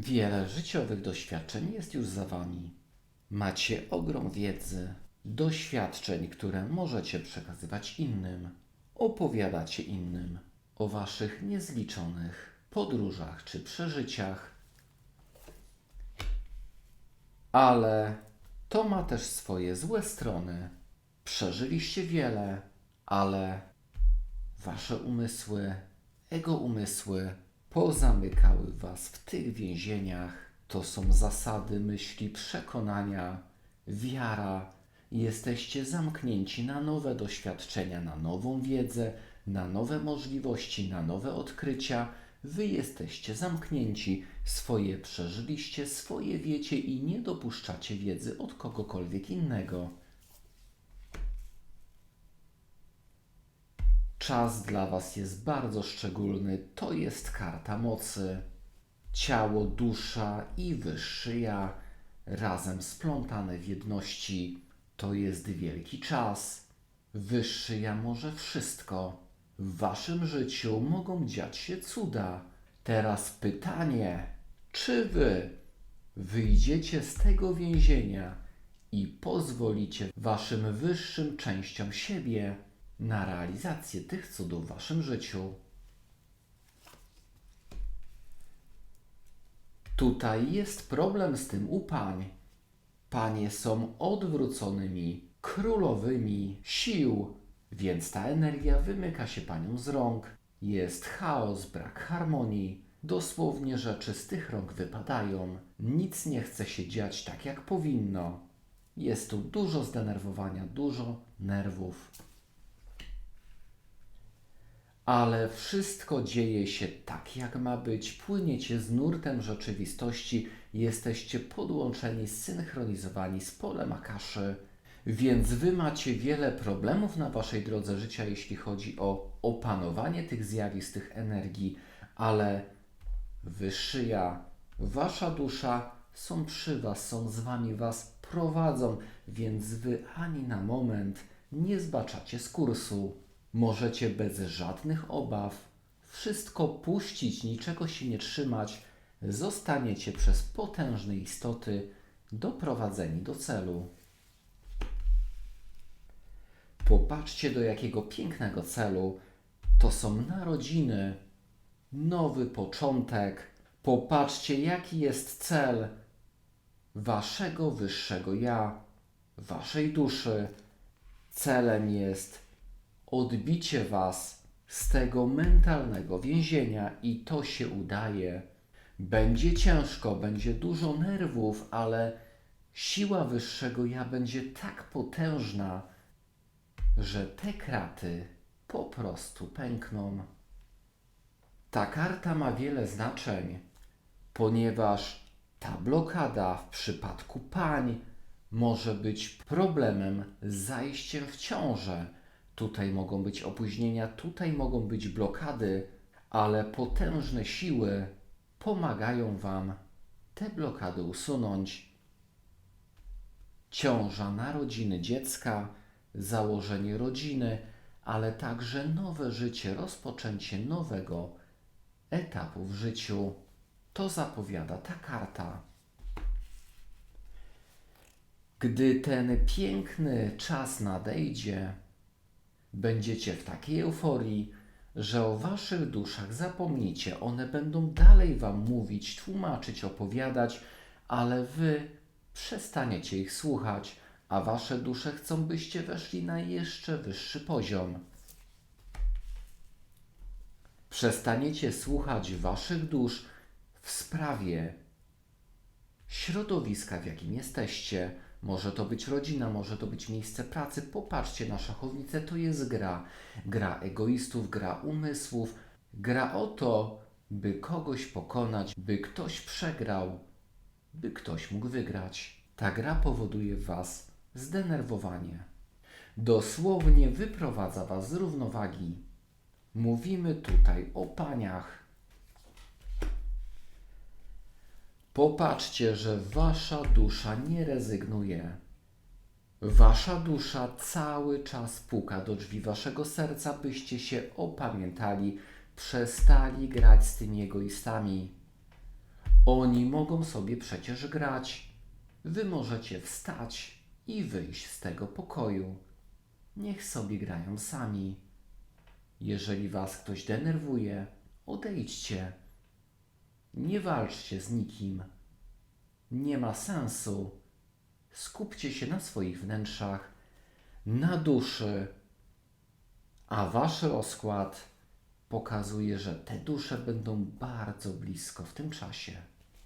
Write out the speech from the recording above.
Wiele życiowych doświadczeń jest już za wami. Macie ogrom wiedzy, doświadczeń, które możecie przekazywać innym. Opowiadacie innym o waszych niezliczonych podróżach czy przeżyciach. Ale to ma też swoje złe strony. Przeżyliście wiele, ale wasze umysły, ego umysły pozamykały was w tych więzieniach. To są zasady myśli, przekonania, wiara. Jesteście zamknięci na nowe doświadczenia, na nową wiedzę, na nowe możliwości, na nowe odkrycia. Wy jesteście zamknięci, swoje przeżyliście, swoje wiecie i nie dopuszczacie wiedzy od kogokolwiek innego. Czas dla Was jest bardzo szczególny. To jest karta mocy. Ciało, dusza i wyższy ja razem splątane w jedności. To jest wielki czas. Wyższy ja może wszystko. W Waszym życiu mogą dziać się cuda. Teraz pytanie, czy Wy wyjdziecie z tego więzienia i pozwolicie Waszym wyższym częściom siebie na realizację tych cudów w Waszym życiu. Tutaj jest problem z tym u pań. Panie są odwróconymi, królowymi sił, więc ta energia wymyka się paniom z rąk. Jest chaos, brak harmonii. Dosłownie rzeczy z tych rąk wypadają. Nic nie chce się dziać tak, jak powinno. Jest tu dużo zdenerwowania, dużo nerwów ale wszystko dzieje się tak, jak ma być. Płyniecie z nurtem rzeczywistości, jesteście podłączeni, zsynchronizowani z polem Akaszy, więc wy macie wiele problemów na waszej drodze życia, jeśli chodzi o opanowanie tych zjawisk, tych energii, ale wyższy ja, wasza dusza są przy was, są z wami, was prowadzą, więc wy ani na moment nie zbaczacie z kursu. Możecie bez żadnych obaw wszystko puścić, niczego się nie trzymać. Zostaniecie przez potężne istoty doprowadzeni do celu. Popatrzcie, do jakiego pięknego celu. To są narodziny, nowy początek. Popatrzcie, jaki jest cel waszego wyższego ja, waszej duszy. Celem jest odbicie Was z tego mentalnego więzienia i to się udaje. Będzie ciężko, będzie dużo nerwów, ale siła wyższego ja będzie tak potężna, że te kraty po prostu pękną. Ta karta ma wiele znaczeń, ponieważ ta blokada w przypadku pań może być problemem z zajściem w ciążę Tutaj mogą być opóźnienia, tutaj mogą być blokady, ale potężne siły pomagają Wam te blokady usunąć. Ciąża narodziny dziecka, założenie rodziny, ale także nowe życie, rozpoczęcie nowego etapu w życiu. To zapowiada ta karta. Gdy ten piękny czas nadejdzie, Będziecie w takiej euforii, że o waszych duszach zapomnicie. One będą dalej wam mówić, tłumaczyć, opowiadać, ale wy przestaniecie ich słuchać, a wasze dusze chcą, byście weszli na jeszcze wyższy poziom. Przestaniecie słuchać waszych dusz w sprawie środowiska, w jakim jesteście, może to być rodzina, może to być miejsce pracy. Popatrzcie na szachownicę, to jest gra. Gra egoistów, gra umysłów, gra o to, by kogoś pokonać, by ktoś przegrał, by ktoś mógł wygrać. Ta gra powoduje w Was zdenerwowanie. Dosłownie wyprowadza Was z równowagi. Mówimy tutaj o paniach, Popatrzcie, że wasza dusza nie rezygnuje. Wasza dusza cały czas puka do drzwi waszego serca, byście się opamiętali, przestali grać z tymi egoistami. Oni mogą sobie przecież grać. Wy możecie wstać i wyjść z tego pokoju. Niech sobie grają sami. Jeżeli was ktoś denerwuje, odejdźcie. Nie walczcie z nikim. Nie ma sensu. Skupcie się na swoich wnętrzach, na duszy. A wasz rozkład pokazuje, że te dusze będą bardzo blisko w tym czasie.